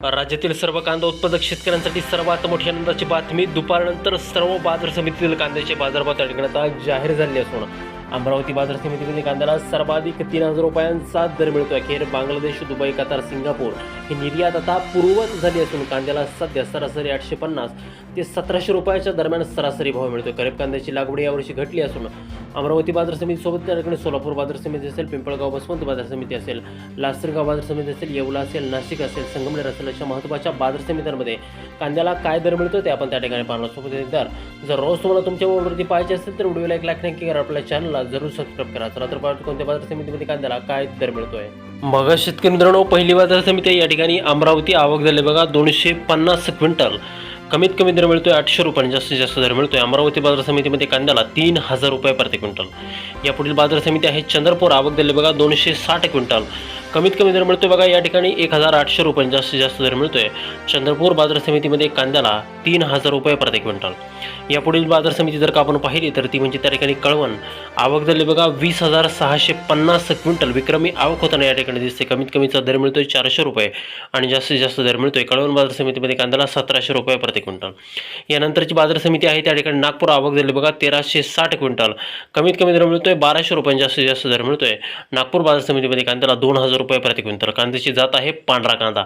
राज्यातील सर्व कांदा उत्पादक शेतकऱ्यांसाठी सर्वात मोठी आनंदाची बातमी. दुपारनंतर सर्व बाजार समितीतील कांद्याचे बाजारभाव त्या ठिकाणी जाहीर झाले असून अमरावती बाजार समितीमध्ये कांद्याला सर्वाधिक तीन हजार रुपयांचा दर मिळतो अखेर बांगलादेश दुबई कतार सिंगापूर ही निर्यात आता पूर्ववत झाली असून कांद्याला सध्या सरासरी आठशे पन्नास ते सतराशे रुपयाच्या दरम्यान सरासरी भाव मिळतो खरीप कांद्याची लागवड यावर्षी घटली असून अमरावती बाजार समितीसोबत त्या ठिकाणी सोलापूर बाजार समिती असेल पिंपळगाव बसवंत बाजार समिती असेल लासरगाव बाजार समिती असेल येवला असेल नाशिक असेल संगमनेर असेल अशा महत्त्वाच्या बाजार समित्यांमध्ये कांद्याला काय दर मिळतो ते आपण त्या ठिकाणी पाहणार सोबत दर जर रोज तुम्हाला तुमच्या मोबाईलवरती पाहिजे असेल तर व्हिडिओला एक लाख नक्की करा आपल्या चॅनलला जरूर सबस्क्राईब करा. चला तर पाहतो कोणत्या बाजार समितीमध्ये कांद्याला काय दर मिळतोय. मग शेतकरी मित्रांनो पहिली बाजार समिती या ठिकाणी अमरावती. आवक झाले बघा दोनशे पन्नास क्विंटल. कमीत कमी दर मिळतोय आठशे रुपयांनी जास्तीत जास्त दर मिळतोय. अमरावती बाजार समितीमध्ये कांद्याला तीन हजार रुपये प्रति क्विंटल. या पुढील बाजार समिती आहे चंद्रपूर आवक दिले बघा दोनशे साठ क्विंटल. कमीत कमी दर मिळतोय बघा या ठिकाणी एक हजार आठशे रुपये जास्तीत जास्त दर मिळतोय. चंद्रपूर बाजार समितीमध्ये कांद्याला तीन हजार रुपये प्रति क्विंटल. या पुढील बाजार समिती जर का आपण पाहिली तर ती म्हणजे त्या ठिकाणी कळवण. आवक झाली बघा वीस हजार सहाशे पन्नास क्विंटल. विक्रमी आवक होताना या ठिकाणी दिसते. कमीत कमीचा दर मिळतोय चारशे रुपये आणि जास्तीत जास्त दर मिळतोय. कळवण बाजार समितीमध्ये कांद्याला सतराशे रुपये प्रति क्विंटल. यानंतरची बाजार समिती आहे त्या ठिकाणी नागपूर आवक झाली बघा तेराशे साठ क्विंटल. कमीत कमी दर मिळतोय बाराशे रुपये जास्तीत जास्त दर मिळतोय. नागपूर बाजार समितीमध्ये कांद्याला दोन हजार रुपये प्रति क्विंटल. कांद्याची जात आहे पांढरा कांदा.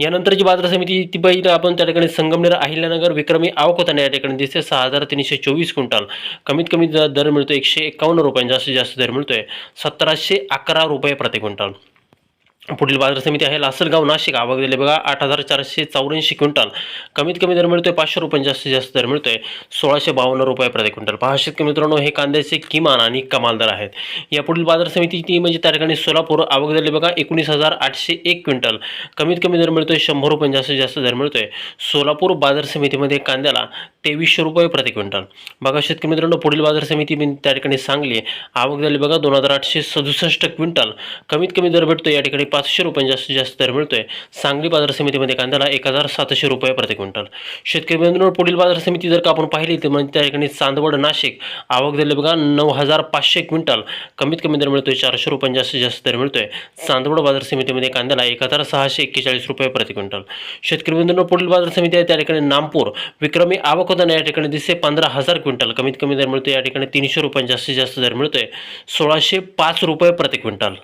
यानंतरची बाजार समिती ती पाहिजे आपण त्या ठिकाणी संगमनेर अहिल्यानगर विक्रमी आवक होताना या ठिकाणी दिसते. सहा हजार तीनशे चोवीस क्विंटल. कमीत कमी दर मिळतो एकशे एकावन्न रुपये जास्तीत जास्त दर मिळतोय सतराशे अकरा रुपये प्रति क्विंटल. पुढील बाजार समिती आहे. लासलगाव नाशिक आवक दिले बघा आठ हजार चारशे चौऱ्याऐंशी क्विंटल. कमीत कमी दर मिळतोय पाचशे रुपये जास्तीत जास्त दर मिळतोय. सोळाशे बावन्न रुपये प्रति क्विंटल. पहा शेतकरी मित्रांनो हे कांद्याचे किमान आणि कमाल दर आहेत. या पुढील बाजार समिती ती म्हणजे त्या ठिकाणी सोलापूर आवक दिले बघा एकोणीस हजार आठशे एक क्विंटल. कमीत कमी दर मिळतोय शंभर रुपये जास्तीत जास्त दर मिळतोय. सोलापूर बाजार समितीमध्ये कांद्याला तेवीसशे रुपये प्रति क्विंटल. बघा शेतकरी मित्रांनो पुढील बाजार समिती मी त्या ठिकाणी सांगली. आवक झाली बघा दोन हजार आठशे सदुसष्ट क्विंटल. कमीत कमी दर भेटतो या ठिकाणी पाचशे रुपये जास्तीत जास्त दर मिळतोय. सांगली बाजार समितीमध्ये कांद्याला एक हजार सातशे रुपये प्रति क्विंटल. शेतकरी बंधूंवर पुढील बाजार समिती जर का आपण पाहिली तर म्हणजे त्या ठिकाणी चांदवड नाशिक आवक झाली बघा नऊ हजार पाचशे क्विंटल. कमीत कमी दर मिळतोय चारशे रुपये जास्तीत जास्त दर मिळतोय. चांदवड बाजार समितीमध्ये कांद्याला एक हजार सहाशे एक्केचाळीस रुपये प्रति क्विंटल. शेतकरी बंधूंवर पुढील बाजार समिती आहे त्या ठिकाणी नामपूर. विक्रमी आवक होताना या ठिकाणी दिसते पंधरा हजार क्विंटल. कमीत कमी दर मिळतोय या ठिकाणी तीनशे रुपये जास्तीत जास्त दर मिळतोय. सोळाशे पाच रुपये प्रति क्विंटल.